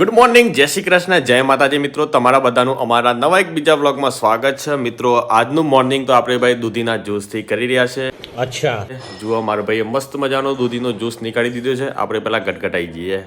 Good morning જય શ્રી કૃષ્ણ જય માતાજી મિત્રો. તમારા બધાનું અમારા નવા એક બીજા બ્લોગમાં સ્વાગત છે. મિત્રો આજનું મોર્નિંગ તો આપણે ભાઈ દૂધીના જ્યુસથી કરી રહ્યા છે. અચ્છા. જુઓ મારો ભાઈએ મસ્ત મજાનો દૂધીનો જ્યુસ નીકાળી દીધો છે. આપણે પહેલા ગટગટાઈ જઈએ.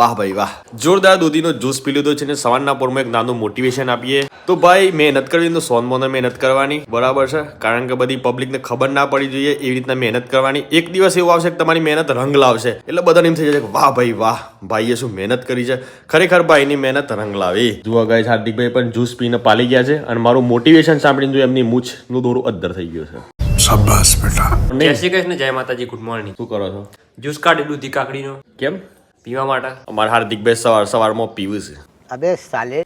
વાહ ભાઈ વાહ. જોરદાર દૂધીનો જ્યુસ પી લીધો છે ને સવારના પોરમાં એક નાનું મોટિવેશન આપીએ. તો ભાઈ મહેનત કરવી તો સોન મોને મહેનત કરવાની. બરાબર છે? કારણ કે બધી પબ્લિકને ખબર ના પડી જોઈએ એવી રીતના મહેનત કરવાની. એક દિવસ એવું આવશે કે તમારી મહેનત રંગ લાવશે. એટલે બધાને એમ થઈ જશે કે વાહ ભાઈ વાહ ભાઈએ શું મહેનત કરી છે? ખરેખર ભાઈની મહેનત રંગ લાવી. જુઓ ગાય હાર્દિકભાઈ પણ જ્યુસ પીને પાલી ગયા છે અને મારું મોટિવેશન સાંભળીને જો એમની મૂછનું દોરું અદ્ધર થઈ ગયું છે. શાબાશ બેટા. જય શ્રી કૃષ્ણ જય માતાજી ગુડ મોર્નિંગ શું કરો છો? જ્યુસ કાઢી દૂધી કાકડીનો. કેમ? પીવા માટે? અમારા હાર્દિકભાઈ સવાર સવારમાં પીવું છે. અબે સાલે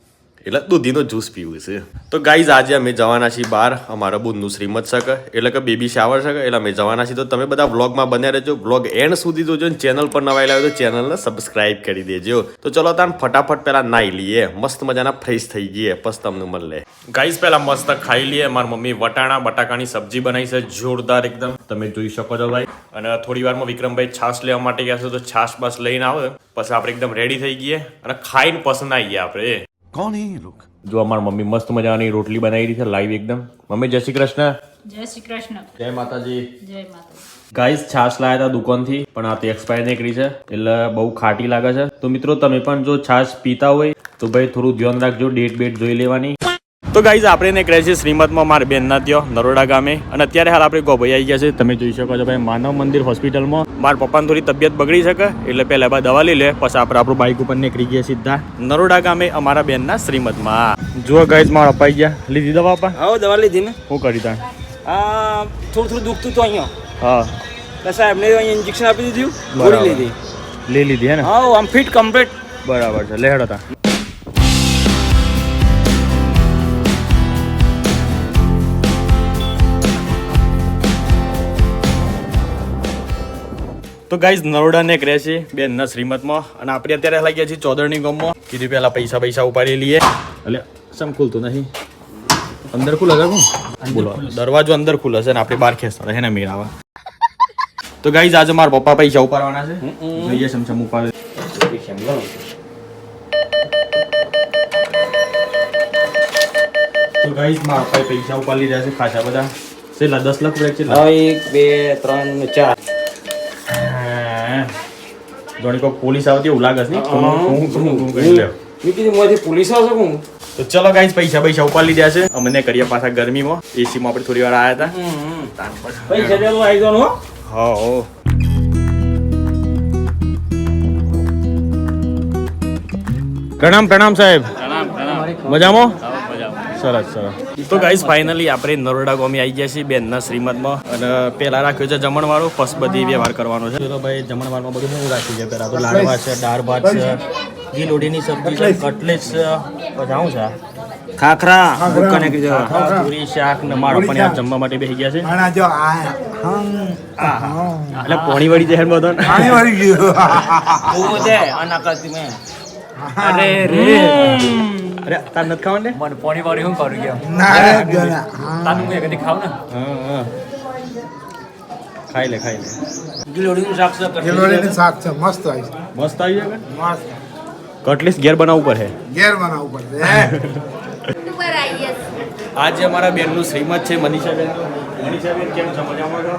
એટલે દૂધીનો જ્યુસ પીવું છે. તો ગાઈઝ આજે અમે જવાના છીએ બહાર. અમારા બુધનું શ્રીમદ શકે એટલે કે બેબી શાવર શકે એટલે અમે જવાના છીએ. તો તમે બધા વ્લોગમાં બન્યા રહેજો. વ્લોગ એન્ડ સુધી જોજો ને ચેનલ પર નવા આવ્યા તો ચેનલને સબસ્ક્રાઇબ કરી દેજો. તો ચલો તાન ફટાફટ પહેલાં નાઈ લઈએ. મસ્ત મજાના ફ્રેશ થઈ જઈએ પછી તમને મળે ગાઈઝ પહેલા મસ્ત ખાઈ લઈએ. મારી મમ્મી વટાણા, બટાકાની સબ્જી બનાવી છે. જોરદાર એકદમ. તમે જોઈ શકો છો ભાઈ. અને થોડી વારમાં વિક્રમભાઈ છાશ લેવા માટે ગયા છે, તો છાશ બસ લઈને આવે. પછી આપણે એકદમ રેડી થઈ ગઈએ. અને ખાઈને પસંદ આવી ગયા આપણે. કોણ હે લોક? જો અમારા મમ્મી મસ્ત મજાની રોટલી બનાવી રહી છે લાઈવ એકદમ. મમ્મી જય શ્રી કૃષ્ણ. જય શ્રી કૃષ્ણ. જય માતાજી. જય માતાજી. ગાઈસ છાશ લાયા હતા દુકાનથી પણ આ તે એક્સપાયર નીકળી છે એટલે બહુ ખાટી લાગે છે. તો મિત્રો તમે પણ જો છાશ પીતા હોય તો ભાઈ થોડું ધ્યાન રાખજો ડેટ બેટ જોઈ લેવાની. તો ગાઈઝ આપણે ને ક્રેશ શ્રીમદમાં મારા બેનના ત્યાં નરોડા ગામે. અને અત્યારે હાલ આપણે ગોભાઈ આવી ગયા છે. તમે જોઈ શકો છો ભાઈ માનવ મંદિર હોસ્પિટલમાં. મારા પપ્પાની થોડી તબિયત બગડી શકે એટલે પહેલા બા દવા લઈ લે પછી આપણે આપણું બાઇક ઉપર નીકળી ગયા સીધા. નરોડા ગામે અમારા બેનના શ્રીમદમાં જુઓ ગાઈઝ મારા પપ્પા ગયા. લીધી દવા આપા હા દવા લીધી ને. હું કરી તા થોડું થોડું દુખતું તો અહીંયા. હા. સાહેબ સાહેબને અહીંયા ઇન્જેક્શન આપી દીધું. ગોળી લીધી. લઈ લીધી હે ને? હા આમ ફિટ કમ્પ્લીટ બરાબર છે. લેહડ તો ગાઈઝ નરોડા ને એક રહે છે બેનના શ્રીમતમાં. અને આપણે અત્યારે લાગી છીએ ચોદરની ગામમાં. કીધું પહેલા પૈસા પૈસા ઉપાડી લઈએ. એટલે સમ ખુલતું નહીં અંદર ખુલે બોલો. દરવાજો અંદર ખુલે છે ને આપણે બહાર ખેંચતા હે ને મેળાવા તો ગાઈઝ આજે મારા પપ્પા પૈસા ઉપાડવાના છે. જોઈએ સમસમ ઉપાડે. તો ગાઈઝ મારા પૈસા ઉપાડી રહ્યા છે ખાસા બધા. છેલ્લા દસ લાખ રૂપિયા છે. એક, બે, ત્રણ ચાર. જોણી કોઈ પોલીસ આવતી એવું લાગે છે? હું- કરી. મેં કીધું પોલીસ આવશે હું? તો ચલો ગાઈસ પૈસા પૈસા ઉપાડી લીધા છે. અમને કરીએ પાછા ગરમીમાં. એસીમાં આપણે થોડી વાર આવ્યા હતા. પૈસા દેવાનું આવી જવાનું હા. હો પ્રણામ પ્રણામ સાહેબ. મજામાં? સરસ સરસ. તો ગાઈઝ ફાઇનલી આપણે નરોડા ગોમી આવી ગયા છીએ બેનના શ્રીમદમાં અને પેલા રાખ્યો છે જમણવાળો પછી બધી વ્યવહાર કરવાનો છે. તો ભાઈ જમણવાળમાં બધું શું રાખ્યું છે. પેલા તો લાડવા છે દાળ ભાત છે ઘી લોઢીની સબ્જી છે કટલેટ છે. પછી આવું છે ખાખરા. પૂરી શાક ને મારો પણ યાર જમવા માટે બેસી ગયા છે. આના જો આ હમ એટલે પોણી વળી જાય બધો પાણી વાળી ગયું. ઓ દે આના કરતી મેં. અરે રે. અરે તાર નથી ખાવાનું ને? મને પાણી વાળી હું કરું ગયા ના ગલા તાનું મેં કદી ખાવ ને? હા, હા. ખાઈ લે ખાઈ લે. ગિલોડીનું શાક છે કઠી કિલોડીનું શાક છે. મસ્ત આવી છે. મસ્ત આવી જાય મસ્ત. કટલીસ ઘેર બનાવવું પડે. ઘેર બનાવવું પડશે આજે અમારા બેનનું શ્રીમત છે મનીષાબેન. મનીષાબેન કેમ છે? મજામાં છો?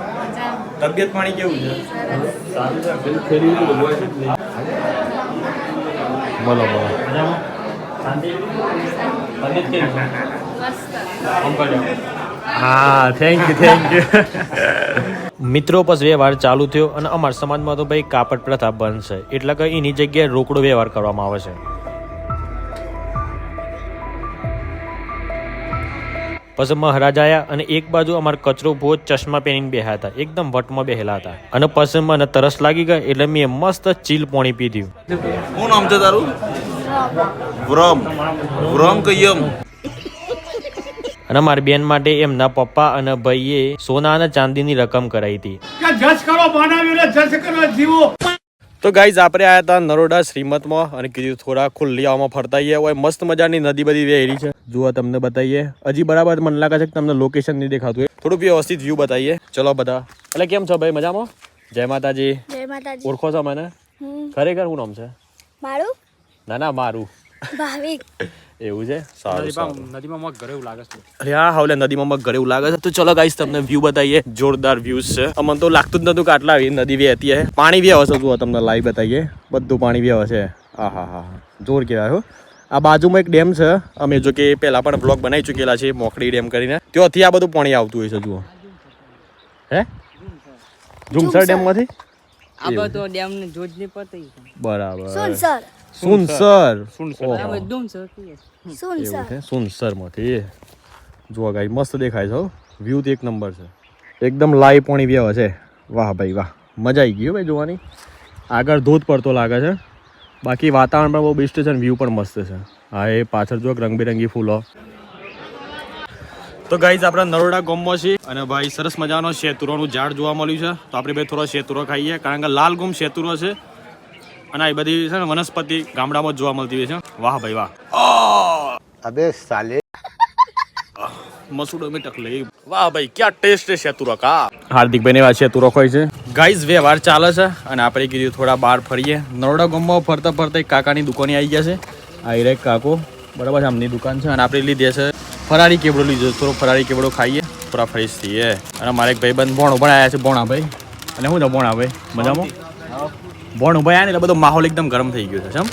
તબિયત પાણી કેવું છે? સારું છે છે. બોલો બોલો. હા થેન્ક યુ થેન્ક યુ મિત્રો પર વ્યવહાર ચાલુ થયો અને અમારા સમાજમાં તો ભાઈ કાપડ પ્રથા બંધ છે. એટલે કે એની જગ્યાએ રોકડો વ્યવહાર કરવામાં આવે છે. પછી મહારાજ આયા અને એક બાજુ અમારા કચરો ભોજ ચશ્મા પહેરીને બેહ્યા હતા. એકદમ વટમાં બેહેલા હતા. અને પછી મને તરસ લાગી ગઈ એટલે મેં મસ્ત ચીલ પોણી પીધું. શું નામ છે તારું? વ્રમ. વ્રમ કયમ. અને મારી બેન માટે એમના પપ્પા અને ભાઈએ સોના અને ચાંદીની રકમ કરાઈ હતી. તો ગાઈઝ આપણે આયા હતા નરોડા શ્રીમતમાં અને કીધું થોડા ખુલ્લી આવામાં ફરતા આવીએ હોય મસ્ત મજાની નદી બધી વહેરી છે. જુઓ તમને બતાવીએ હજી બરાબર મને લાગે છે કે તમને લોકેશન નહીં દેખાતું હોય. થોડું વ્યવસ્થિત વ્યૂ બતાવીએ ચલો બધા. એટલે કેમ છો ભાઈ મજામાં? જય માતાજી. જય માતાજી. ઓળખો છો મને? ખરેખર શું નામ છે? મારું? ના ના મારું. ભાવિક. એવું છે? સારું સારું. નદીમાં મગ ઘરે એવું લાગે છે. અરે હા હાવલે નદીમાં મગ ઘરે એવું લાગે છે. તો ચલો ગાઈસ તમને વ્યૂ બતાવીએ જોરદાર વ્યૂઝ છે. અમને તો લાગતું જ નતું કે આટલા આવી નદી વહેતી હતી પાણી બી આવે છે જુઓ તમને લાઈવ બતાવીએ બધું પાણી બી આવે છે આ હા હા જોર કહેવાય હો. આ બાજુમાં એક ડેમ છે. અમે જો કે પહેલા પણ બ્લોગ બનાવી ચૂકેલા છે મોકડી ડેમ કરીને. ત્યાંથી આ બધું પાણી આવતું હોય છે જુઓ. હે? ઝુમસર ડેમમાંથી આ બધો ડેમ ને જોજ ને પતી બરાબર. સુન સર સુનસર. ઓહો. સર સુન એવું સર છે ગાઈ મસ્ત દેખાય છે વ્યૂ તો એક નંબર છે. એકદમ લાઈ પોણી વ્યવ છે. વાહ ભાઈ વાહ. મજા આવી ગઈ ભાઈ જોવાની. આગળ ધોધ પડતો લાગે છે. બાકી વાતાવરણ પણ બહુ બેસ્ટ છે અને વ્યૂ પણ મસ્ત છે. હા એ પાછળ જો રંગબેરંગી ફૂલો. તો ગાઈઝ આપણા નરોડા ગોમમાં છીએ અને ભાઈ સરસ મજાનો શેતુરોનું ઝાડ જોવા મળ્યું છે. તો આપણે ભાઈ થોડો શેતુરો ખાઈએ કારણ કે લાલ ગુમ શેતુરો છે. અને આ બધી છે ને વનસ્પતિ ગામડામાં જોવા મળતી હોય છે. વાહ ભાઈ વાહ. અબે સાલે. મસૂડો મેં ટકલે વાહ ભાઈ ક્યાં ટેસ્ટ છે શેતુરો કા? હાર્દિકભાઈ ને વાત શેતુરો હોય છે. ગાઈઝ વ્યવહાર ચાલે છે અને આપણે કીધું થોડા બહાર ફરીએ. નરોડા ગોમમાં ફરતા ફરતા એક કાકાની દુકાને આવી ગયા છે. આ કાકો બરાબર છે આમની દુકાન છે અને આપણે લીધે છે. ફરારી કેવડો લીધો? થોડો ફરારી કેવડો ખાઈએ. થોડા ફ્રેશ થઈએ. અને મારે એક ભાઈ બંધ ભોણો પણ આવ્યા છે ભોણા ભાઈ અને શું છે ભોણા ભાઈ મજામાં? ભોણ ઊભા આવ્યા ને એટલે બધો માહોલ એકદમ ગરમ થઈ ગયો છે સમ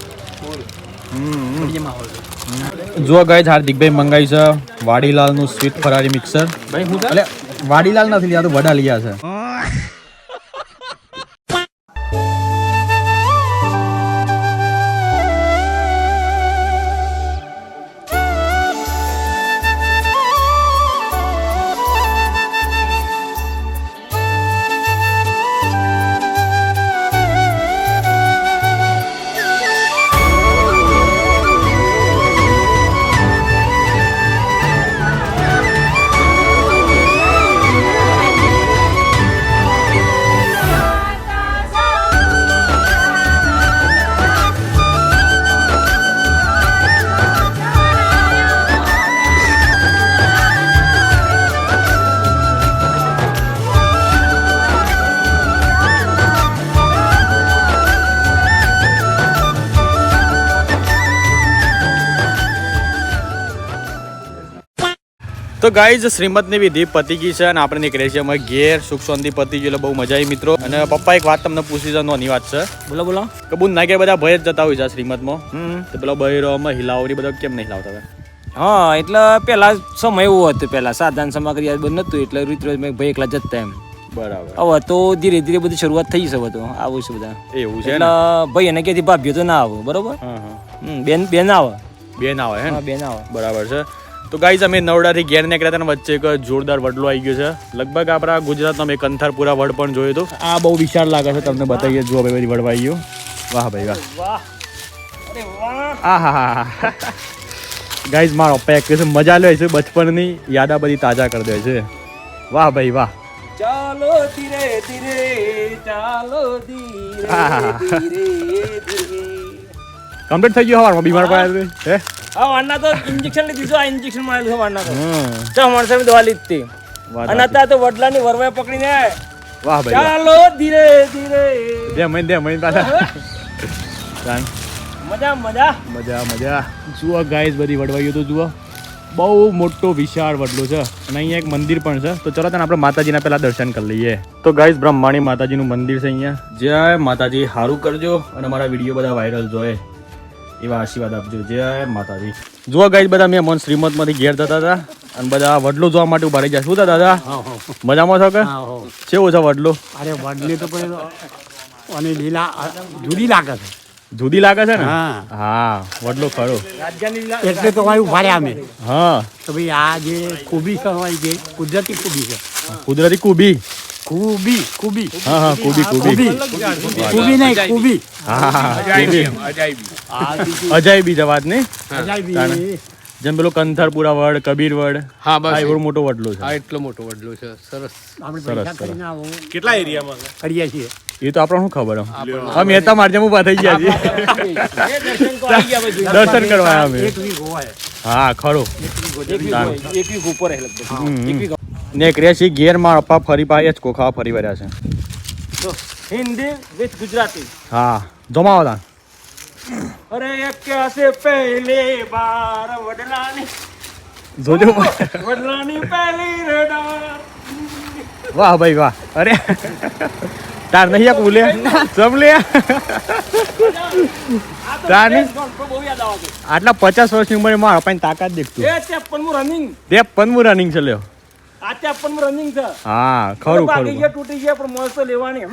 જો ગાય હાર્દિકભાઈ મંગાઈ છે વાડીલાલનું સ્વીટ ફરારી મિક્સર ભાઈ હું એટલે વાડીલાલ નથી લીધા તો વડા લીયા છે. તો ગાઈઝ શ્રીમદની વિધિ પતી ગઈ છે અને આપણે નીકળે છે અમે ઘેર. સુખ શાંતિ પતી ગયું એટલે બહુ મજા આવી મિત્રો. અને પપ્પા એક વાત તમને પૂછી છે નોની વાત છે. બોલો બોલો. કબૂલ ના કે બધા ભય જ જતા હોય છે શ્રીમદમાં. તો પેલો બૈરોમાં હિલાવો ને બધા કેમ નહીં હિલાવતા હા એટલે પેલા સમય એવો હતો પેલા. સાધન સામગ્રી બંધ નતું એટલે રીત રોજ મેં ભાઈ એકલા જતા એમ. બરાબર. હવે તો ધીરે ધીરે બધી શરૂઆત થઈ છે બધું આવું છે બધા. એવું છે એટલે ભાઈ એને ક્યાંથી ભાભ્યો તો ના આવો બરોબર? બેન બેન આવે. બેન આવે હે બેન આવે. બરાબર છે. તો ગાઈઝ અમે નવડાથી ઘેર નીકળ્યા હતા વચ્ચે એક જોરદાર વડલો આવી ગયો છે. લગભગ આપણા ગુજરાતનો મેં કંથારપુરા વડ પણ જોયું હતું. આ બહુ વિશાળ લાગે છે તમને બતાવીએ જો ભાઈ બધી વડવા આવી ગયો. વાહ ભાઈ વાહ. આ હા હા. ગાઈઝ મારો પેક એક મજા લે છે બચપણની. યાદા બધી તાજા કરી દે છે. વાહ ભાઈ વાહ. ચાલો ધીરે ધીરે ચાલો ધીરે ધીરે કમ્પ્લીટ થઈ ગયો હવારમાં? બીમાર પડ્યા હે? હા વારના તો ઇન્જેક્શન લીધું છે આ ઇન્જેક્શન મારેલું છે વારના તો. ચાલ માણસે દવા લીધી અને અત્યારે તો વડલાની વરવાય પકડીને વાહ ભાઈ ચાલો ધીરે ધીરે. દે મહિને દે પાછા ચાલ. મજા મજા. મજા મજા. જુઓ ગાઈઝ બધી વડવાઈઓ તો જુઓ. બહુ મોટો વિશાળ વડલો છે. અને અહીંયા એક મંદિર પણ છે. તો ચલો તને આપણે માતાજીના પહેલા દર્શન કરી લઈએ. તો ગાઈઝ બ્રહ્માણી માતાજીનું મંદિર છે અહીંયા. જય માતાજી સારું કરજો. અને મારા વીડિયો બધા વાયરલ જોએ એવા આશીર્વાદ આપજો. જય માતાજી. જુઓ ગાઈઝ બધા મેં મન શ્રીમતમાંથી ઘેર જતા હતા અને બધા વડલો જોવા માટે ઊભા રહી જાય શું દાદા? મજામાં છો કે? કેવું છે વડલો? અરે વડલી તો પણ અને લીલા જુદી લાગે છે. જુદી લાગે છે ને? હા. હા વડલો ખરો. એટલે તો વાયુ ઊભા અમે. હા. તો ભાઈ આ જે કુબી છે હોય જે કુદરતી કુબી છે. કુદરતી કુબી. કુબી કુબી. હા હા કુબી કુબી. કુબી. નહીં કુબી. હા હા અજાયબી નહીં અજાયબી. જેમ પેલો કંથરપુરા વડ કબીર વડ હા બસ એવો મોટો વડલો છે. હા એટલો મોટો વડલો છે. સરસ. આપણે સરસ, કરીને આવો. કેટલા એરિયામાં કરીએ છીએ. એ તો આપણે શું ખબર હા મહેતા મારજમ ઊભા થઈ ગયા છીએ. દર્શન કરવા અમે એક વીક હોય. હા ખરો. એક વીક ઉપર હે લગભગ. ને ક્રેશી ગેરમાં અપા ફરી પાય જ કોખા ફરી વર્યા છે. હિન્દી વિથ ગુજરાતી. હા જમાવો તા અરે એક ક્યાસે પહેલે બાર વડલાની જોજો વડલાની પહેલી રડાર વાહ ભાઈ વાહ. અરે તાર નહીં આ કુલે જમ લે. તાર નહીં? આટલા પચાસ વર્ષની ઉંમરે મારા પાસે તાકાત દેખતું. એ ત્રેપનમું રનિંગ તે પનમું રનિંગ છે લ્યો. આ ત્રેપનમું રનિંગ છે. હા ખરું ખરું. તૂટી ગયા પણ મોજ લેવાની.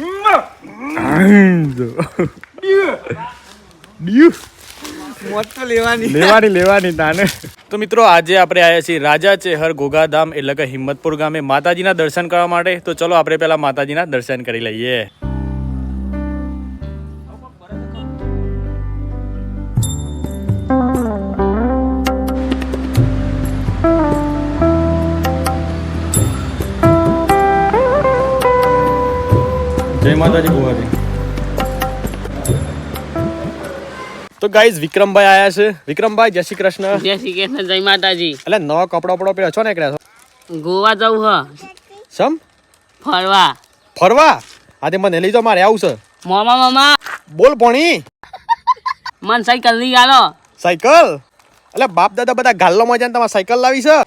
લેવાની. લેવાની લેવાની તાને. તો મિત્રો આજે આપણે આવ્યા છીએ રાજા ચેહર ગોગાધામ એટલે કે હિંમતપુર ગામે માતાજીના દર્શન કરવા માટે. તો ચલો આપણે પહેલા માતાજીના દર્શન કરી લઈએ. જય માતાજી ગોગાજી તો ગાઈઝ વિક્રમભાઈ આયા છે. વિક્રમભાઈ જય શ્રી કૃષ્ણ. જય શ્રી કૃષ્ણ જય માતાજી. એટલે નવા કપડા પડો પહેર્યા છો ને એકડા ગોવા જવું હ. સમ ફરવા. ફરવા? આજે મને લઈ જાઓ મારે આવું છે. મામા મામા. બોલ ભણી મન સાયકલ લઈ આલો. સાયકલ? એટલે બાપ દાદા બધા ગાલ્લો માં જાય તમારે સાયકલ લાવી છે?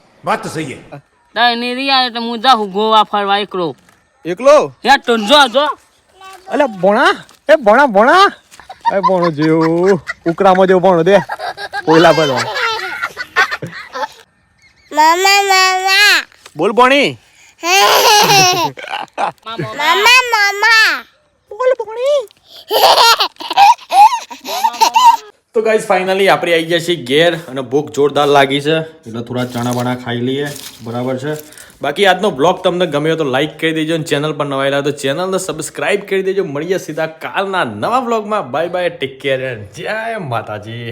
તો એને લઈ આવે તો હું જાઉં ગોવા ફરવા એકલો. એકલો? યા તો જો જો. એટલે ભણા? એ ભણા ભણા. એ ભણો જેવું ઉકરામાં જેવું ભણો દે. પોઈલા પર મામા મામા. બોલ ભણી. મામા મામા. તો ગાઈઝ ફાઇનલી આપણે આવી ગયા છીએ ઘેર અને ભૂખ જોરદાર લાગી છે. એટલે થોડા ચણા બણા ખાઈ લઈએ. બરાબર છે. બાકી આજનો બ્લોગ તમને ગમ્યો તો લાઈક કરી દેજો અને ચેનલ પર નવા આવ્યા તો ચેનલને સબસ્ક્રાઇબ કરી દેજો. મળીએ સીધા કાલના નવા બ્લોગમાં બાય બાય ટેક કેર જય માતાજી.